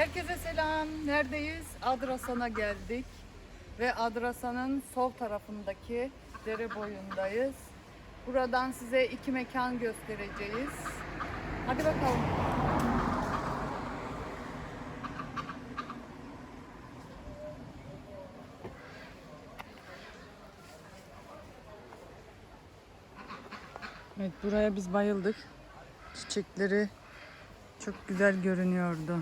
Herkese selam. Neredeyiz? Adrasan'a geldik. Ve Adrasan'ın sol tarafındaki dere boyundayız. Buradan size iki mekan göstereceğiz. Hadi bakalım. Evet buraya biz bayıldık. Çiçekleri çok güzel görünüyordu.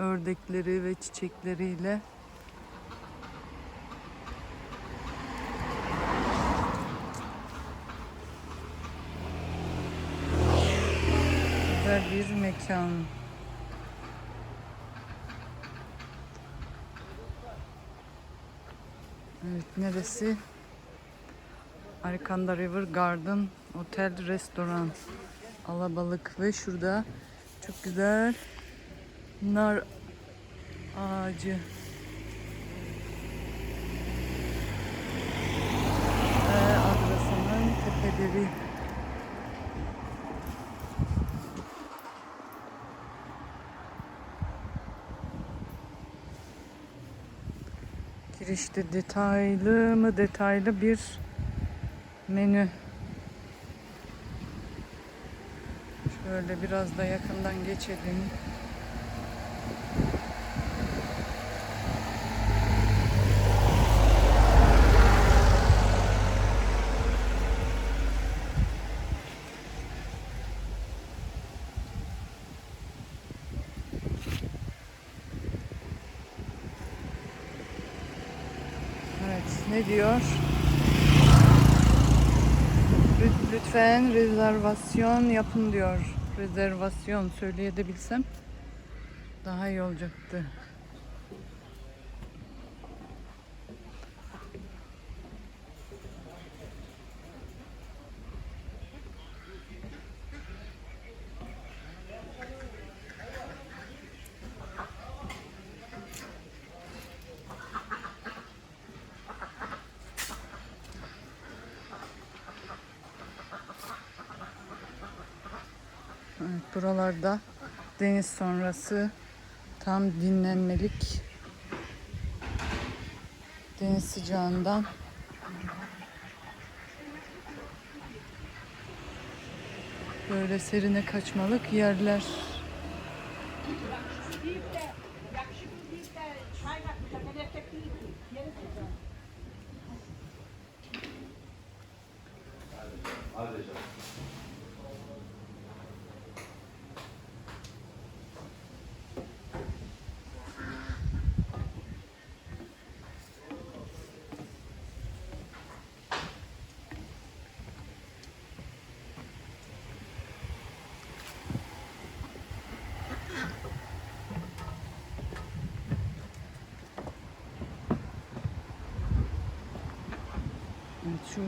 Ördekleri ve çiçekleriyle. Güzel bir mekan. Evet neresi? Arkanda River Garden Otel Restoran alabalık ve şurada çok güzel nar ağacı. Ve Adrasan'ın tepeleri. Girişte detaylı mı detaylı bir menü. Şöyle biraz da yakından geçelim. Evet, ne diyor? Lüt- Lütfen rezervasyon yapın diyor. Rezervasyon söyleyebilsem daha iyi olacaktı. Evet, buralarda deniz sonrası tam dinlenmelik deniz sıcağından böyle serine kaçmalık yerler. Evet,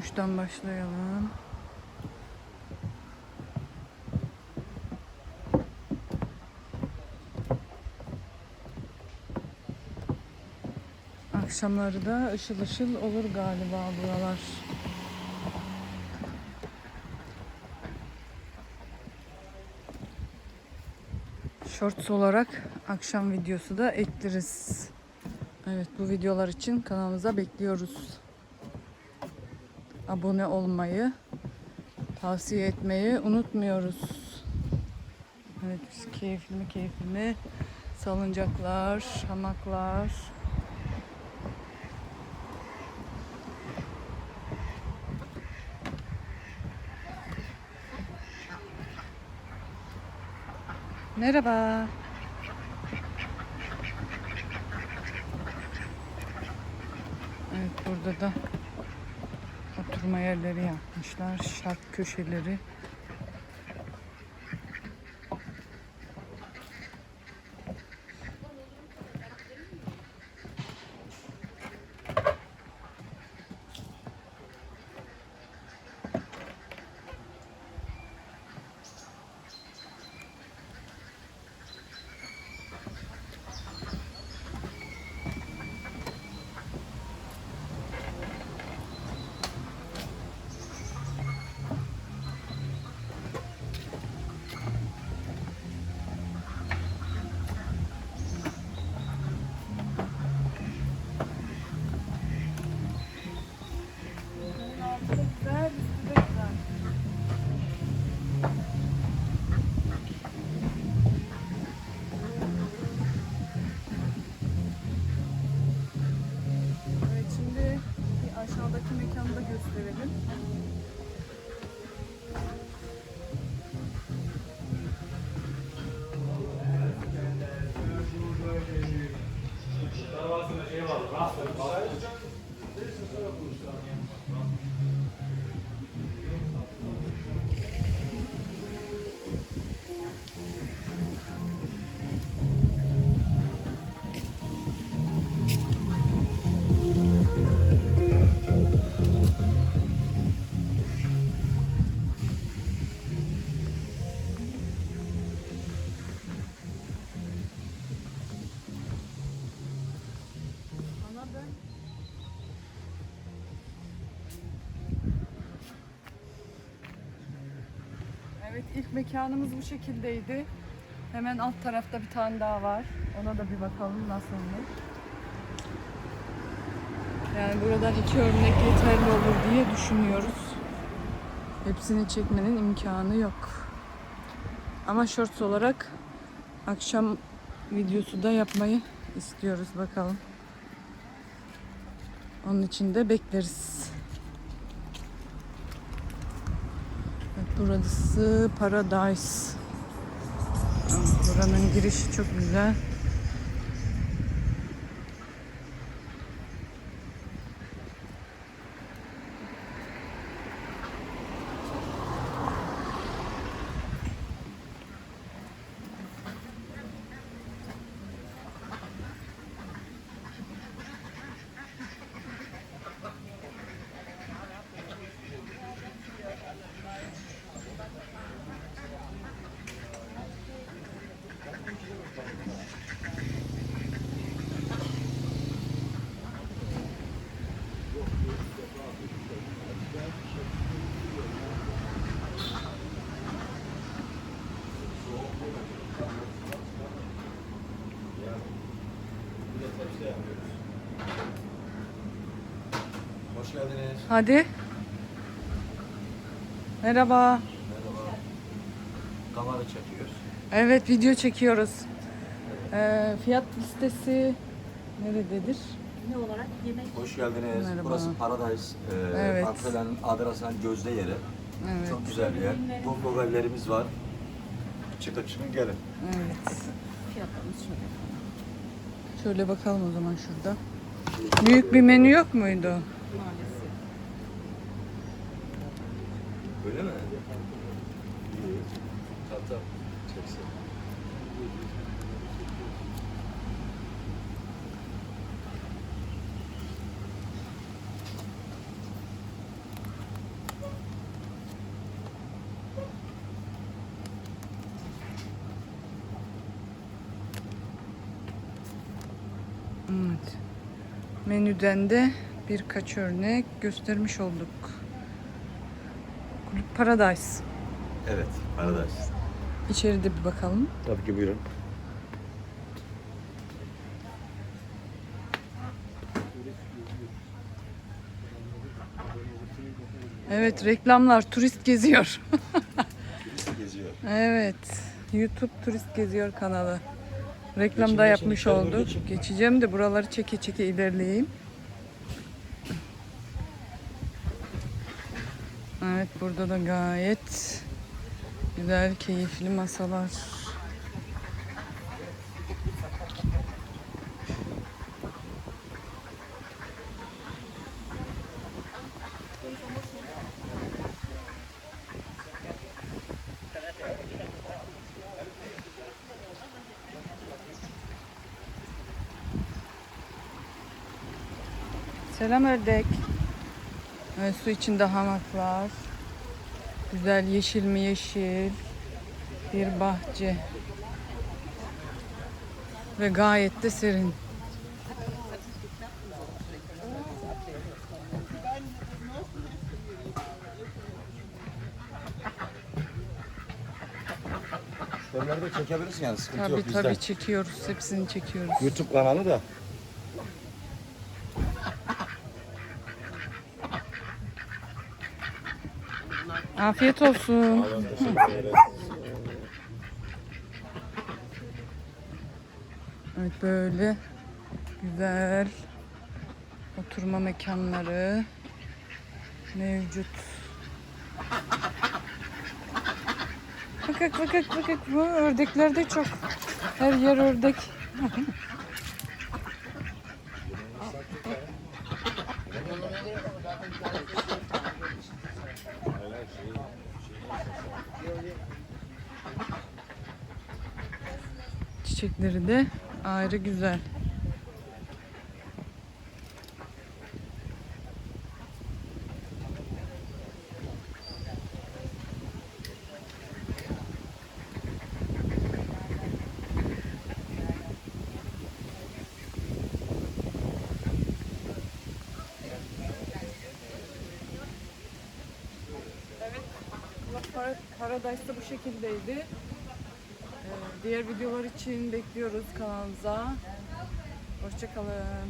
uçtan başlayalım. Akşamları da ışıl ışıl olur galiba buralar. Shorts olarak akşam videosu da ekleriz. Evet bu videolar için kanalımıza bekliyoruz. Abone olmayı, tavsiye etmeyi unutmuyoruz. Evet keyifli mi keyifli mi salıncaklar, hamaklar. Merhaba. Evet burada da oturma yerleri yapmışlar. Şark köşeleri. Aşağıdaki mekanı da gösterelim. Mekanımız bu şekildeydi. Hemen alt tarafta bir tane daha var. Ona da bir bakalım nasılmış. Yani buradan iki örnek yeterli olur diye düşünüyoruz. Hepsini çekmenin imkanı yok. Ama shorts olarak akşam videosu da yapmayı istiyoruz bakalım. Onun için de bekleriz. Evet, burası Paradise. Buranın girişi çok güzel. Hoş geldiniz. Hadi. Merhaba. Merhaba. Kamera çekiyoruz. Evet video çekiyoruz. Ee, fiyat listesi nerededir? Ne olarak yemek Hoş geldiniz. Merhaba. Burası Paradise. Ee, Evet. Antalya'nın Adrasan gözde yeri. Evet. Çok güzel bir yer. Bu mobillerimiz var. Çıkın çıkın gelin. Evet. fiyatlarımız şöyle. Şöyle bakalım o zaman şurada. Büyük bir menü yok muydu? Maalesef. Öyle mi? İyi. Tamam tamam. Çeksin. Evet. Menüden de birkaç örnek göstermiş olduk. Paradise. Evet. Paradise. İçeride bir bakalım. Tabii ki buyurun. Evet reklamlar turist geziyor. Birisi geziyor. evet. YouTube turist geziyor kanalı. Reklam Geçin, da geçin, yapmış olduk. Geçeceğim de buraları çeke çeke ilerleyeyim. Evet burada da gayet güzel keyifli masalar. Selam ördek. Evet, su içinde hamaklar. Güzel yeşil mi yeşil. Bir bahçe. Ve gayet de serin. Storyleri de çekebilirsin yani sıkıntı Tabii yok bizden. tabii çekiyoruz. Hepsini çekiyoruz. YouTube kanalı da. Afiyet olsun. Evet böyle güzel oturma mekanları mevcut. Bakak bakak bakak bu ördekler de çok. Her yer ördek. Çiçekleri de ayrı güzel. Para- Paradise'da bu şekildeydi. Diğer videolar için bekliyoruz kanalımıza. Hoşçakalın.